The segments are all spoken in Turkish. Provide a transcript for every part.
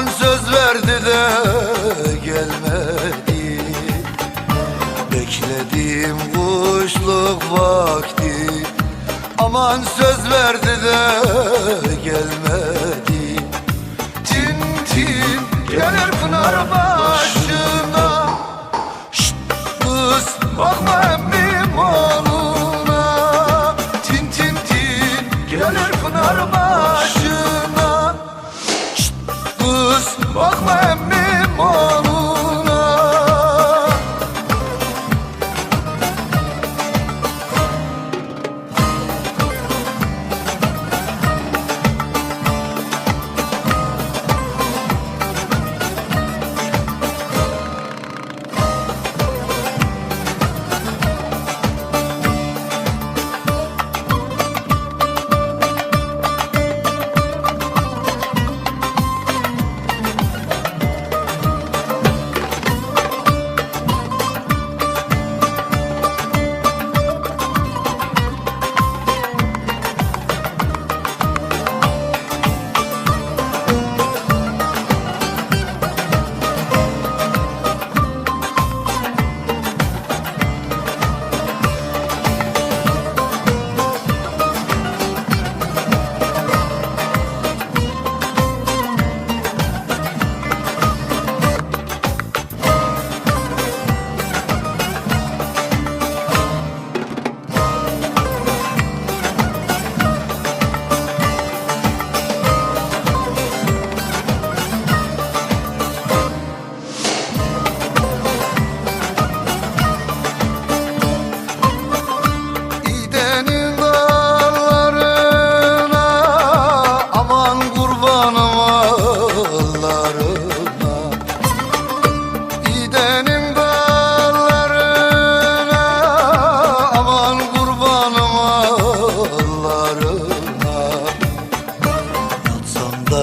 Aman söz verdi de gelmedi. Beklediğim kuşluk vakti Aman söz verdi de gelmedi. Tin tin gelir pınar başına Pouco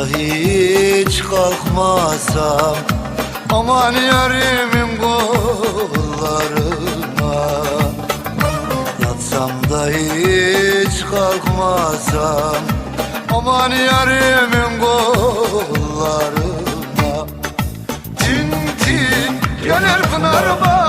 hiç kalkmasam aman yarimin kollarına. Yatsam da hiç kalkmasam Aman yarimin kollarına. Tin tin gelir pınar başına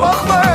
Oh, my.